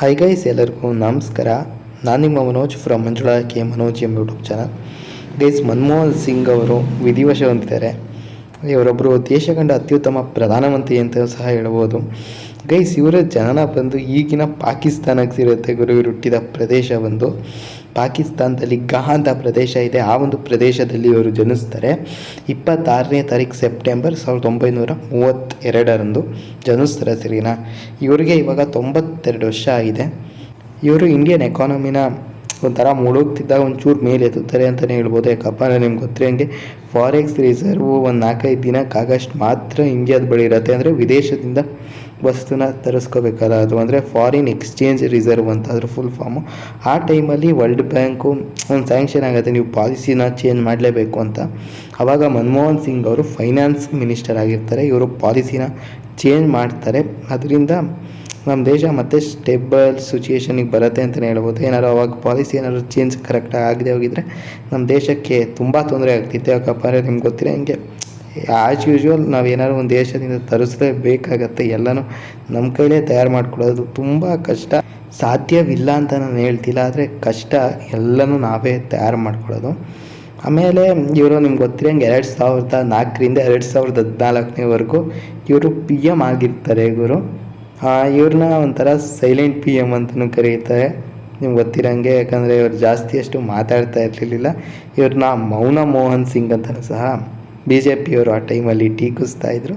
Hi guys ಎಲ್ಲರಿಗೂ ನಮಸ್ಕಾರ. ನಾನು ನಿಮ್ಮ ಮನೋಜ್ ಫ್ರಮ್ ಮಂಜುಳಾ ಕೆ ಮನೋಜ್ ಎಂಬ YouTube channel guys Manmohan Singh ಅವರು ವಿಧಿವಶ ಹೊಂದಿದ್ದಾರೆ ಇವರೊಬ್ಬರು ದೇಶ ಕಂಡ ಅತ್ಯುತ್ತಮ ಪ್ರಧಾನಮಂತ್ರಿ ಅಂತ ಸಹ ಹೇಳ್ಬೋದು. ಗೈಸ್, ಇವರ ಜನನ ಬಂದು ಈಗಿನ ಪಾಕಿಸ್ತಾನಕ್ಕೆ ಸೇರುತ್ತೆ ಗುರು. ಇವರು ಹುಟ್ಟಿದ ಪ್ರದೇಶ ಬಂದು ಪಾಕಿಸ್ತಾನದಲ್ಲಿ ಗಹ ಅಂತ ಪ್ರದೇಶ ಇದೆ. ಆ ಒಂದು ಪ್ರದೇಶದಲ್ಲಿ ಇವರು ಜನಿಸ್ತಾರೆ. ಇಪ್ಪತ್ತಾರನೇ ತಾರೀಕು ಸೆಪ್ಟೆಂಬರ್ ಸಾವಿರದ ಒಂಬೈನೂರ ಮೂವತ್ತೆರಡರಂದು ಜನಿಸ್ತಾರೆ ಸರಿನಾ? ಇವರಿಗೆ ಇವಾಗ ತೊಂಬತ್ತೆರಡು ವರ್ಷ ಆಗಿದೆ. ಇವರು ಇಂಡಿಯನ್ ಎಕಾನಮಿನ ಒಂಥರ ಮುಳುಗ್ತಿದ್ದಾಗ ಒಂಚೂರು ಮೇಲೆ ಎತ್ತುತ್ತಾರೆ ಅಂತಲೇ ಹೇಳ್ಬೋದು. ಯಾಕಪ್ಪ ನಿಮ್ಗೆ ಗೊತ್ತಿರಂಗೆ ಫಾರೆಕ್ಸ್ ರಿಸರ್ವು ಒಂದು ನಾಲ್ಕೈದು ದಿನಕ್ಕಾಗಷ್ಟು ಮಾತ್ರ ಇಂಡಿಯಾದ ಬಳಿ ಇರುತ್ತೆ. ಅಂದರೆ ವಿದೇಶದಿಂದ ವಸ್ತುನ ತರಿಸ್ಕೋಬೇಕಲ್ಲ? ಅದು ಅಂದರೆ ಫಾರಿನ್ ಎಕ್ಸ್ಚೇಂಜ್ ರಿಸರ್ವ್ ಅಂತ ಅದ್ರ ಫುಲ್ ಫಾರ್ಮು ಆ ಟೈಮಲ್ಲಿ ವರ್ಲ್ಡ್ ಬ್ಯಾಂಕು ಒಂದು ಸ್ಯಾಂಕ್ಷನ್ ಆಗುತ್ತೆ. ನೀವು ಪಾಲಿಸಿನ ಚೇಂಜ್ ಮಾಡಲೇಬೇಕು ಅಂತ. ಆವಾಗ ಮನಮೋಹನ್ ಸಿಂಗ್ ಅವರು ಫೈನಾನ್ಸ್ ಮಿನಿಸ್ಟರ್ ಆಗಿರ್ತಾರೆ. ಇವರು ಪಾಲಿಸಿನ ಚೇಂಜ್ ಮಾಡ್ತಾರೆ. ಅದರಿಂದ ನಮ್ಮ ದೇಶ ಮತ್ತೆ ಸ್ಟೇಬಲ್ ಸಿಚುಯೇಷನಿಗೆ ಬರುತ್ತೆ ಅಂತಲೇ ಹೇಳ್ಬೋದು. ಏನಾದ್ರು ಅವಾಗ ಪಾಲಿಸಿ ಏನಾದ್ರು ಚೇಂಜ್ ಕರೆಕ್ಟಾಗಿ ಆಗದೆ ಹೋಗಿದ್ರೆ ನಮ್ಮ ದೇಶಕ್ಕೆ ತುಂಬ ತೊಂದರೆ ಆಗ್ತಿತ್ತು. ಯಾಕಪ್ಪ ಅಂದರೆ ನಿಮ್ಗೆ ಗೊತ್ತಿರೋ ಹಿಂಗೆ ಆ್ಯಸ್ ಯೂಶ್ವಲ್ ನಾವು ಏನಾದ್ರು ಒಂದು ದೇಶದಿಂದ ತರಿಸಲೇಬೇಕಾಗತ್ತೆ ಎಲ್ಲನೂ ನಮ್ಮ ಕೈಲೇ ತಯಾರು ಮಾಡ್ಕೊಳ್ಳೋದು ತುಂಬ ಕಷ್ಟ. ಸಾಧ್ಯವಿಲ್ಲ ಅಂತ ನಾನು ಹೇಳ್ತಿಲ್ಲ, ಆದರೆ ಕಷ್ಟ ಎಲ್ಲನೂ ನಾವೇ ತಯಾರು ಮಾಡ್ಕೊಳ್ಳೋದು ಆಮೇಲೆ ಇವರು ನಿಮ್ಗೆ ಗೊತ್ತಿರೋಂಗೆ ಎರಡು ಸಾವಿರದ ನಾಲ್ಕರಿಂದ ಎರಡು ಸಾವಿರದ ಹದಿನಾಲ್ಕನೇವರೆಗೂ ಇವರು ಪಿ ಎಂ ಆಗಿರ್ತಾರೆ ಇವರು ಇವ್ರನ್ನ ಒಂಥರ ಸೈಲೆಂಟ್ ಪಿ ಎಂ ಅಂತಲೂ ಕರೀತಾರೆ. ನಿಮ್ಗೆ ಗೊತ್ತಿರೋಂಗೆ ಯಾಕಂದರೆ ಇವರು ಜಾಸ್ತಿ ಅಷ್ಟು ಮಾತಾಡ್ತಾ ಇರಲಿಲ್ಲ. ಇವ್ರನ್ನ ಮೌನ ಮೋಹನ್ ಸಿಂಗ್ ಅಂತಲೂ ಸಹ. ಬಿ ಜೆ ಪಿಯವರು ಆ ಟೈಮಲ್ಲಿ ಟೀಕಿಸ್ತಾ ಇದ್ದರು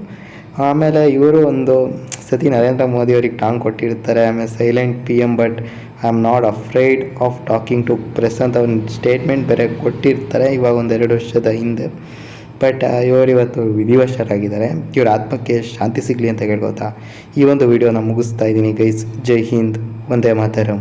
ಆಮೇಲೆ ಇವರು ಒಂದು ಸತಿ ನರೇಂದ್ರ ಮೋದಿ ಅವ್ರಿಗೆ ಟಾಂಗ್ ಕೊಟ್ಟಿರ್ತಾರೆ, ಆಮೇಲೆ silent P M but I am not afraid of talking to press ಅಂತ ಒಂದು ಸ್ಟೇಟ್ಮೆಂಟ್ ಬೇರೆ ಕೊಟ್ಟಿರ್ತಾರೆ ಇವಾಗ ಒಂದೆರಡು ವರ್ಷದ ಹಿಂದೆ. ಬಟ್ ಇವರು ಇವತ್ತು ವಿಧಿವಶರಾಗಿದ್ದಾರೆ. ಇವರ ಆತ್ಮಕ್ಕೆ ಶಾಂತಿ ಸಿಗಲಿ ಅಂತ ಹೇಳ್ಕೊತಾ ಈ ಒಂದು ವಿಡಿಯೋನ ಮುಗಿಸ್ತಾ ಇದ್ದೀನಿ ಗೈಸ್ ಜೈ ಹಿಂದ್. ಒಂದೇ ಮಾತರಂ.